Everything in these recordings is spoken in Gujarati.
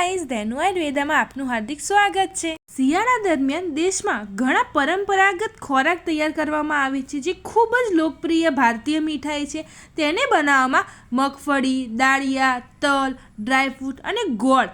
ગાઈઝ ધેનુ આયુર્વેદામાં આપનું હાર્દિક સ્વાગત છે. શિયાળા દરમિયાન દેશમાં ઘણા પરંપરાગત ખોરાક તૈયાર કરવામાં આવે છે, જે ખૂબ જ લોકપ્રિય ભારતીય મીઠાઈ છે. તેને બનાવવામાં મગફળી, દાળિયા, તલ ડ્રાયફ્રૂટ અને ગોળ,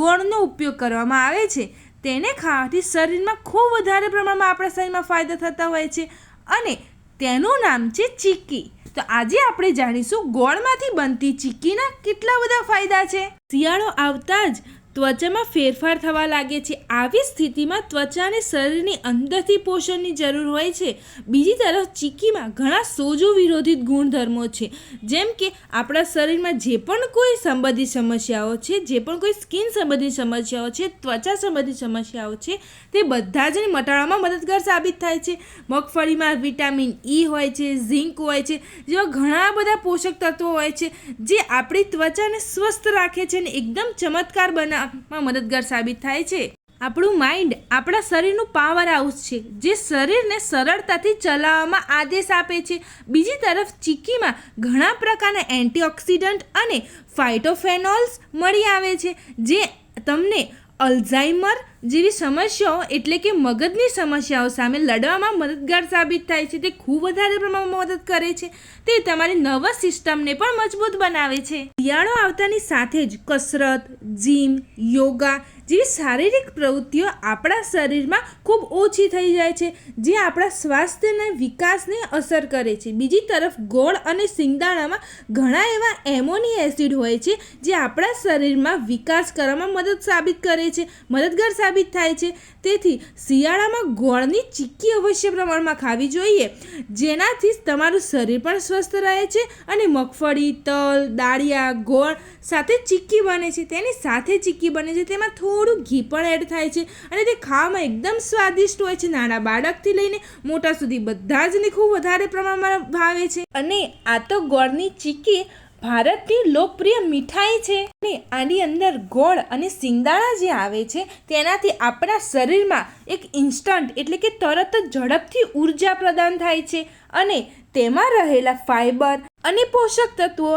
ગોળનો ઉપયોગ કરવામાં આવે છે. તેને ખાવાથી શરીરમાં ખૂબ વધારે પ્રમાણમાં આપણા શરીરમાં ફાયદા થતા હોય છે અને તેનું નામ છે ચીક્કી. તો આજે આપણે જાણીશું ગોળમાંથી બનતી ચીક્કીના કેટલા બધા ફાયદા છે. શિયાળો આવતા જ ત્વચામાં ફેરફાર થવા લાગે છે. આવી સ્થિતિમાં ત્વચાને શરીરની અંદરથી પોષણની જરૂર હોય છે. બીજી તરફ, ચીકીમાં ઘણા સોજો વિરોધી ગુણધર્મો છે. જેમ કે, આપણા શરીરમાં જે પણ કોઈ સંબંધિત સમસ્યાઓ છે, જે પણ કોઈ સ્કિન સંબંધિત સમસ્યાઓ છે, ત્વચા સંબંધિત સમસ્યાઓ છે, તે બધા જ મટાડવામાં મદદગાર સાબિત થાય છે. મગફળીમાં વિટામિન ઈ હોય છે, ઝીંક હોય છે, જેવા ઘણા બધા પોષક તત્વો હોય છે, જે આપણી ત્વચાને સ્વસ્થ રાખે છે અને એકદમ ચમત્કાર બનાવવામાં મદદગાર સાબિત થાય છે. આપણું માઇન્ડ આપણા શરીરનું પાવર હાઉસ છે, જે શરીરને સરળતાથી ચલાવવામાં આદેશ આપે છે. બીજી તરફ ચીક્કીમાં ઘણા પ્રકારના એન્ટીઓક્સિડન્ટ અને ફાઇટોફેનોલ્સ મળી આવે છે, જે તમને અલ્ઝાઇમર જેવી સમસ્યાઓ એટલે કે મગજની સમસ્યાઓ સામે લડવામાં મદદગાર સાબિત થાય છે તે ખૂબ વધારે પ્રમાણમાં મદદ કરે છે. તે તમારી નર્વસ સિસ્ટમને પણ મજબૂત બનાવે છે. શિયાળો આવતાની સાથે જ કસરત, જીમ, યોગા જેવી શારીરિક પ્રવૃત્તિઓ આપણા શરીરમાં ખૂબ ઓછી થઈ જાય છે, જે આપણા સ્વાસ્થ્યના વિકાસને અસર કરે છે. બીજી તરફ ગોળ અને સિંગદાણામાં ઘણા એવા એમોની એસિડ હોય છે, જે આપણા શરીરમાં વિકાસ કરવામાં મદદ સાબિત કરે છે. મદદગાર સાબિત થાય છે. તેથી શિયાળામાં ગોળની ચીક્કી અવશ્ય પ્રમાણમાં ખાવી જોઈએ. જેનાથી તમારું શરીર પણ સ્વસ્થ રહે છે અને મગફળી, તલ દાળિયા ગોળ સાથે ચીક્કી બને છે. તેની સાથે ચીક્કી બને છે, તેમાં થોડું ઘી પણ એડ થાય છે અને તે ખાવામાં એકદમ સ્વાદિષ્ટ હોય છે. નાના બાળકથી લઈને મોટા સુધી બધા જ ને ખૂબ વધારે પ્રમાણમાં ભાવે છે. અને આ તો ગોળની ચીક્કી ભારતની લોકપ્રિય મીઠાઈ છે. અને આની અંદર ગોળ અને સિંગદાણા જે આવે છે, તેનાથી આપણા શરીરમાં એક ઇન્સ્ટન્ટ એટલે કે તરત જ ઝડપથી ઊર્જા પ્રદાન થાય છે. અને તેમાં રહેલા ફાઇબર અને પોષક તત્વો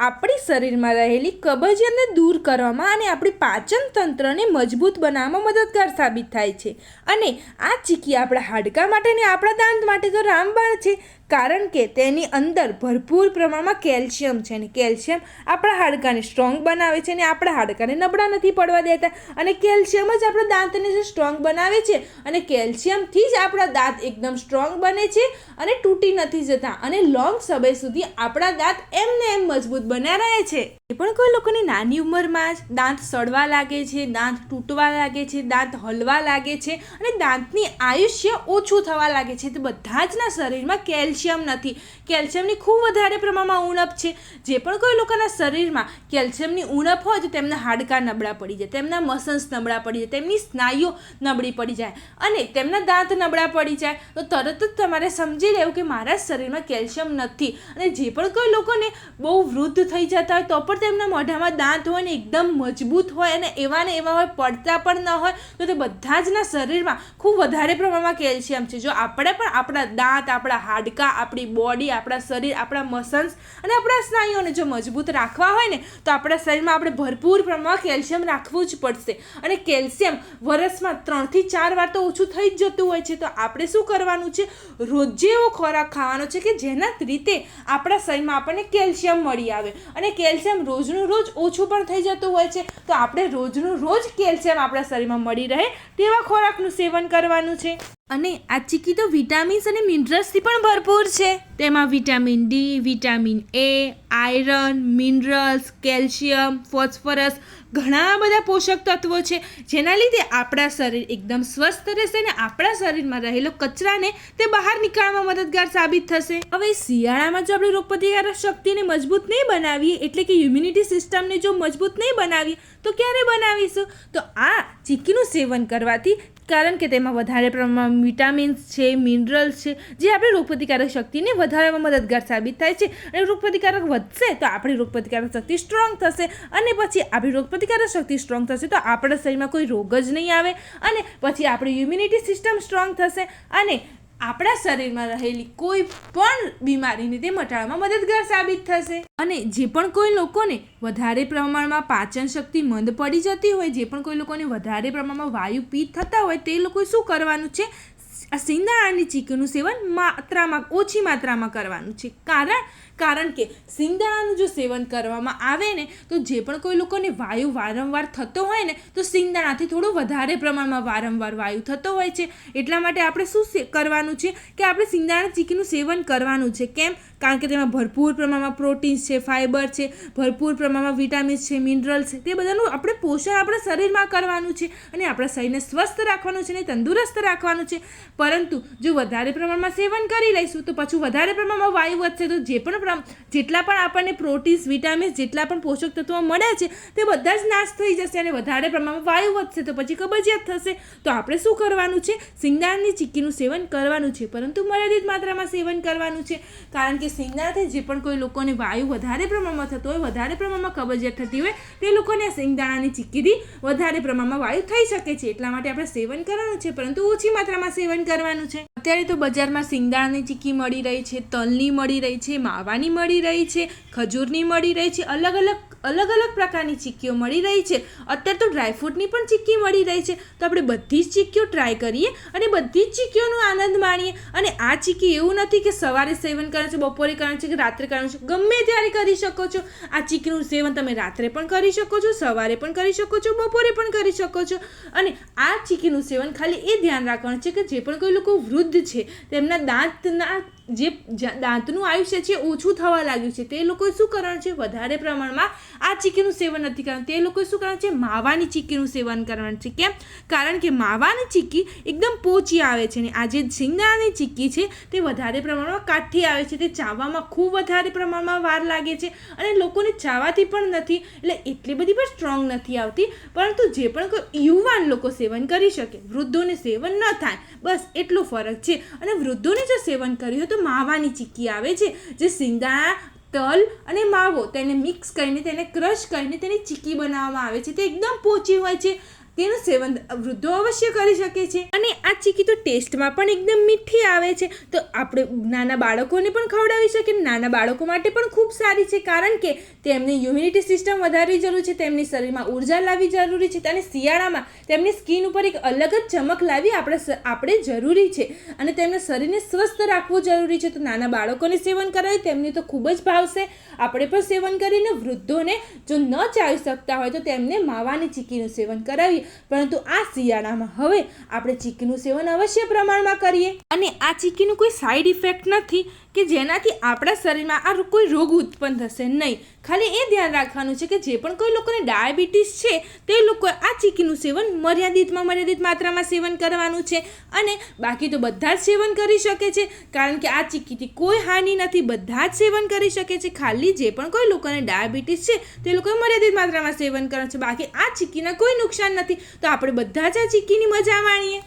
આપણી શરીરમાં રહેલી કબજિયાતને દૂર કરવામાં અને આપણી પાચન તંત્રને મજબૂત બનાવવામાં મદદગાર સાબિત થાય છે. અને આ ચીકી આપણા હાડકા માટે ને આપણા દાંત માટે તો રામબાણ છે. કારણ કે તેની અંદર ભરપૂર પ્રમાણમાં કેલ્શિયમ છે અને કેલ્શિયમ આપણા હાડકાને સ્ટ્રોંગ બનાવે છે અને આપણા હાડકાને નબળા નથી પડવા દેતા. અને કેલ્શિયમ જ આપણા દાંતને જે સ્ટ્રોંગ બનાવે છે અને કેલ્શિયમથી જ આપણા દાંત એકદમ સ્ટ્રોંગ બને છે અને તૂટી નથી જતા. અને લોંગ સમય સુધી આપણા દાંત એમને એમ મજબૂત બન્યા રહે છે. એ પણ કોઈ લોકોની નાની ઉંમરમાં જ દાંત સડવા લાગે છે, દાંત તૂટવા લાગે છે, દાંત હલવા લાગે છે અને દાંતની આયુષ્ય ઓછું થવા લાગે છે. તો બધા જના શરીરમાં કેલ્શિયમ નથી. કેલ્શિયમની ખૂબ વધારે પ્રમાણમાં ઉણપ છે. જે પણ કોઈ લોકોના શરીરમાં કેલ્શિયમની ઉણપ હોય તો તેમના હાડકાં નબળા પડી જાય, તેમના મસલ્સ નબળા પડી જાય, તેમની સ્નાયુઓ નબળી પડી જાય અને તેમના દાંત નબળા પડી જાય. તો તરત જ તમારે સમજી લેવું કે મારા શરીરમાં કેલ્શિયમ નથી અને જે પણ કોઈ લોકોને બહુ વૃદ્ધ થઈ જતા હોય તો પણ તેમના મોઢામાં દાંત હોય ને એકદમ મજબૂત હોય અને એવા ને એવા હોય, પડતા પણ ન હોય, તો તે બધા જના શરીરમાં ખૂબ વધારે પ્રમાણમાં કેલ્શિયમ છે. જો આપણે પણ આપણા દાંત, આપણા હાડકાં આપણી બોડી આપણા શરીર, આપણા મસલ્સ અને આપણા સ્નાયુઓને જો મજબૂત રાખવા હોય ને, તો આપણા શરીરમાં આપણે ભરપૂર પ્રમાણમાં કેલ્શિયમ રાખવું જ પડશે. અને કેલ્શિયમ વર્ષમાં ત્રણથી ચાર વાર તો ઓછું થઈ જ જતું હોય છે. તો આપણે શું કરવાનું છે? રોજે એવો ખોરાક ખાવાનો છે કે જેના રીતે આપણા શરીરમાં આપણને કેલ્શિયમ મળી આવે. અને કેલ્શિયમ રોજનું રોજ ઓછું પણ થઈ જતું હોય છે. તો આપણે રોજનું રોજ કેલ્શિયમ આપણા શરીરમાં મળી રહે તેવા ખોરાકનું સેવન કરવાનું છે. અને આ ચીકી તો વિટામિન્સ અને મિનરલ્સથી પણ ભરપૂર છે. તેમાં vitamin D vitamin A iron minerals calcium phosphorus ઘણા બધા પોષક તત્વો છે. જેના લીધે આપણા શરીર એકદમ સ્વસ્થ રહેશે અને આપણા શરીરમાં રહેલો કચરાને તે બહાર નીકાળવામાં મદદગાર સાબિત થશે. હવે શિયાળામાં જો આપણે રોગપ્રતિકારક શક્તિને મજબૂત નહીં બનાવીએ એટલે કે ઇમ્યુનિટી સિસ્ટમને જો મજબૂત નહીં બનાવીએ તો ક્યારે બનાવીશું? તો આ ચીકીનું સેવન કરવાથી કારણ કે તેમાં વધારે પ્રમાણમાં વિટામિન્સ છે, મિનરલ્સ છે, જે આપણી રોગપ્રતિકારક શક્તિને વધારવામાં મદદગાર સાબિત થાય છે. અને રોગપ્રતિકારક વધશે તો આપણી રોગપ્રતિકારક શક્તિ સ્ટ્રોંગ થશે અને પછી આપણી રોગપ્રતિકારક શક્તિ સ્ટ્રોંગ થશે તો આપણા શરીરમાં કોઈ રોગ જ નહીં આવે અને પછી આપણી ઇમ્યુનિટી સિસ્ટમ સ્ટ્રોંગ થશે અને આપણા શરીરમાં રહેલી કોઈ પણ બીમારીને તે મટાડવામાં મદદગાર સાબિત થશે. અને જે પણ કોઈ લોકોને વધારે પ્રમાણમાં પાચન શક્તિ મંદ પડી જતી હોય, જે પણ કોઈ લોકોને વધારે પ્રમાણમાં વાયુ પિત્ત થતા હોય, તે લોકોએ શું કરવાનું છે? આ સિંગદાણાની ચીકીનું સેવન માત્રામાં, ઓછી માત્રામાં કરવાનું છે. કારણ કારણ કે સિંગદાણાનું જો સેવન કરવામાં આવે ને, તો જે પણ કોઈ લોકોને વાયુ વારંવાર થતો હોય ને, તો સિંગદાણાથી થોડું વધારે પ્રમાણમાં વારંવાર વાયુ થતો હોય છે. એટલા માટે આપણે શું કરવાનું છે કે આપણે સિંગદાણા ચીકીનું સેવન કરવાનું છે. કેમ? કારણ કે તેમાં ભરપૂર પ્રમાણમાં પ્રોટીન્સ છે ફાઇબર છે, ભરપૂર પ્રમાણમાં વિટામિન્સ છે, મિનરલ્સ છે. તે બધાનું આપણે પોષણ આપણા શરીરમાં કરવાનું છે અને આપણા શરીરને સ્વસ્થ રાખવાનું છે અને તંદુરસ્ત રાખવાનું છે. પરંતુ જો વધારે પ્રમાણમાં સેવન કરી લઈશું, તો પાછું વધારે પ્રમાણમાં વાયુ વધશે. તો જે પણ પ્રમ- જેટલા પણ આપણને પ્રોટીન્સ, વિટામિન્સ જેટલા પણ પોષક તત્વો મળ્યા છે, તે બધા જ નાશ થઈ જશે અને વધારે પ્રમાણમાં વાયુ વધશે, તો પછી કબજિયાત થશે. તો આપણે શું કરવાનું છે? સિંગદાણની ચીક્કીનું સેવન કરવાનું છે, પરંતુ મર્યાદિત માત્રામાં સેવન કરવાનું છે. કારણ કે સિંગદાણથી જે પણ કોઈ લોકોને વાયુ વધારે પ્રમાણમાં થતો હોય, વધારે પ્રમાણમાં કબજિયાત થતી હોય, તે લોકોને આ સિંગદાણાની ચીક્કીથી વધારે પ્રમાણમાં વાયુ થઈ શકે છે. એટલા માટે આપણે સેવન કરવાનું છે, પરંતુ ઓછી માત્રામાં સેવન કરવાનું છે. અત્યારે તો બજારમાં સિંગદાણાની ચીક્કી મળી રહી છે, તલની મળી રહી છે, માવાની મળી રહી છે, ખજૂરની મળી રહી છે, અલગ અલગ અલગ અલગ પ્રકારની ચીક્કીઓ મળી રહી છે. અત્યારે તો ડ્રાયફ્રૂટની પણ ચીક્કી મળી રહી છે. તો આપણે બધી જ ચીક્કીઓ ટ્રાય કરીએ અને બધી જ ચીક્કીઓનો આનંદ માણીએ. અને આ ચીક્કી એવું નથી કે સવારે સેવન કરવાનું છે, બપોરે કરવાનું છે કે રાત્રે કરવાનું છે. ગમે ત્યારે કરી શકો છો. આ ચીક્કીનું સેવન તમે રાત્રે પણ કરી શકો છો, સવારે પણ કરી શકો છો, બપોરે પણ કરી શકો છો. અને આ ચીક્કીનું સેવન ખાલી એ ધ્યાન રાખવાનું છે કે જે પણ કોઈ લોકો વૃદ્ધ છે, તેમના દાંતના જે દાંતનું આયુષ્ય છે ઓછું થવા લાગ્યું છે. તે લોકોએ શું કરવાનું છે? વધારે પ્રમાણમાં આ ચીકીનું સેવન નથી કરવાનું. તે લોકોએ શું કરવાનું છે? માવાની ચીકીનું સેવન કરવાનું છે. કેમ? કારણ કે માવાની ચીકી એકદમ પોચી આવે છે ને આ જે શિંગદાણાની ચીક્કી છે તે વધારે પ્રમાણમાં કાઠી આવે છે. તે ચાવવામાં ખૂબ વધારે પ્રમાણમાં વાર લાગે છે અને લોકોને ચાવાતી પણ નથી એટલે એટલી બધી પણ સ્ટ્રોંગ નથી આવતી. પરંતુ જે પણ કોઈ યુવાન લોકો સેવન કરી શકે, વૃદ્ધોને સેવન ન થાય, બસ એટલો ફરક છે. અને વૃદ્ધોને જો સેવન કર્યું તો માવાની ચીક્કી આવે છે. જે સિંગદાણા તલ અને માવો તેને મિક્સ કરીને તેને ક્રશ કરીને તેની ચીક્કી બનાવવામાં આવે છે. તે એકદમ પોચી હોય છે. તેનું સેવન વૃદ્ધો અવશ્ય કરી શકે છે. અને આ ચીકી તો ટેસ્ટમાં પણ એકદમ મીઠી આવે છે. તો આપણે નાના બાળકોને પણ ખવડાવી શકીએ નાના બાળકો માટે પણ ખૂબ સારી છે. કારણ કે તેમની ઇમ્યુનિટી સિસ્ટમ વધારવી જરૂરી છે, તેમની શરીરમાં ઊર્જા લાવવી જરૂરી છે અને શિયાળામાં તેમની સ્કિન ઉપર એક અલગ જ ચમક લાવી આપણે આપણે જરૂરી છે. અને તેમના શરીરને સ્વસ્થ રાખવું જરૂરી છે. તો નાના બાળકોને સેવન કરાવી તેમને તો ખૂબ જ ભાવશે આપણે પણ સેવન કરીને વૃદ્ધોને જો ન ચાવી શકતા હોય તો તેમને માવાની ચીકીનું સેવન કરાવીએ. પરંતુ આ શિયાળામાં હવે આપણે ચીકીનું સેવન અવશ્ય પ્રમાણમાં કરીએ. અને આ ચીકીનું કોઈ સાઈડ ઇફેક્ટ નથી. કે જેનાથી આપણા શરીરમાં આ કોઈ રોગ ઉત્પન્ન થશે નહીં. ખાલી એ ધ્યાન રાખવાનું છે કે જે પણ કોઈ લોકોને ડાયાબિટીસ છે, તે લોકોએ આ ચીકીનું સેવન મર્યાદિતમાં મર્યાદિત માત્રામાં સેવન કરવાનું છે અને બાકી તો બધા જ સેવન કરી શકે છે. કારણ કે આ ચીકીથી કોઈ હાનિ નથી, બધા જ સેવન કરી શકે છે. ખાલી જે પણ કોઈ લોકોને ડાયાબિટીસ છે, તે લોકોએ મર્યાદિત માત્રામાં સેવન કરવાનું છે. બાકી આ ચીકીના કોઈ નુકસાન નથી. તો આપણે બધા જ આ ચીકીની મજા માણીએ.